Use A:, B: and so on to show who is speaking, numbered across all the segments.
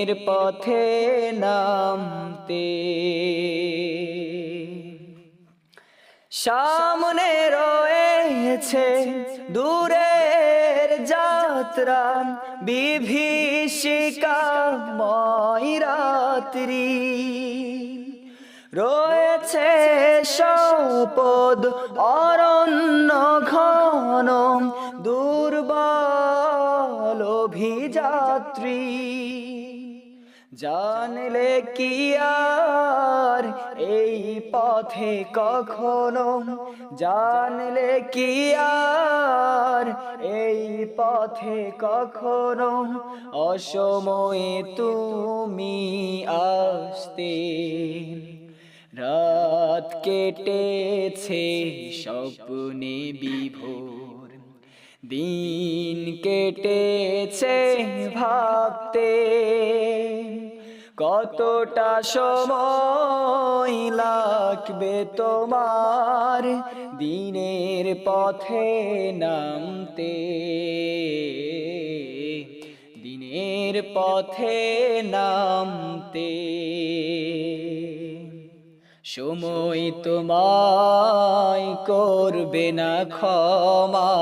A: দিনের পথে নামতে। সামনে রয়েছে দূরের যাত্রা বিভীষিকাময় রাত্রি। রয়েছে সপদ অরণ্য ঘন দুর্বল অভিযাত্রী। জানলে কি আর এই পথে কখনো? জানলে কি আর এই পথে কখনো? অসময়ে তুমি আসতে, রাত কেটেছে স্বপ্নে বিভোর। দিন কেটেছে ভাবতে। কতটা সময় লাগবে তোমার দিনের পথে নামতে? দিনের পথে নামতে। সময় তোমায় করবে না ক্ষমা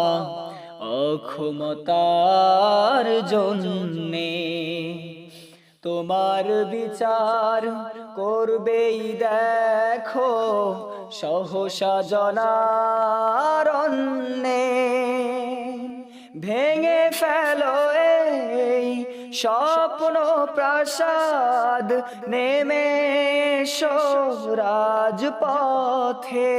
A: অক্ষমতার জন্যে। তোমার বিচার করবেই দেখো, সহসা জনারণ্যে ভেঙে ফেলো এই স্বপ্ন প্রাসাদ, নেমে রাজপথে।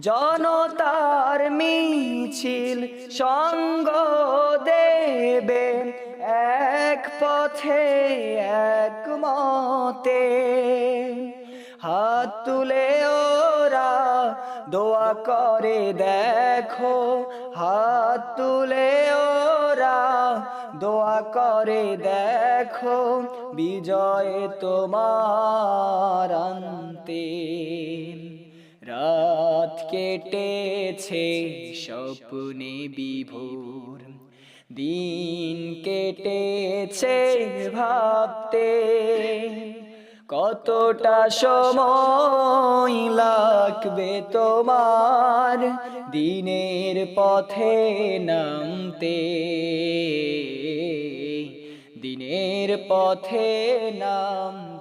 A: জনতার মিছিল সঙ্গ দেবে পথে এক মতে হাত তুলে ওরা দোয়া করে, দেখো। হাত তুলে ওরা দোয়া করে, দেখো। বিজয় তোমার আনতে। রাত কেটেছে স্বপ্নে বিভোর। দিন কেটেছে ভাবতে কতটা সময় লাগবে তোমার দিনের পথে নামতে? দিনের পথে নামতে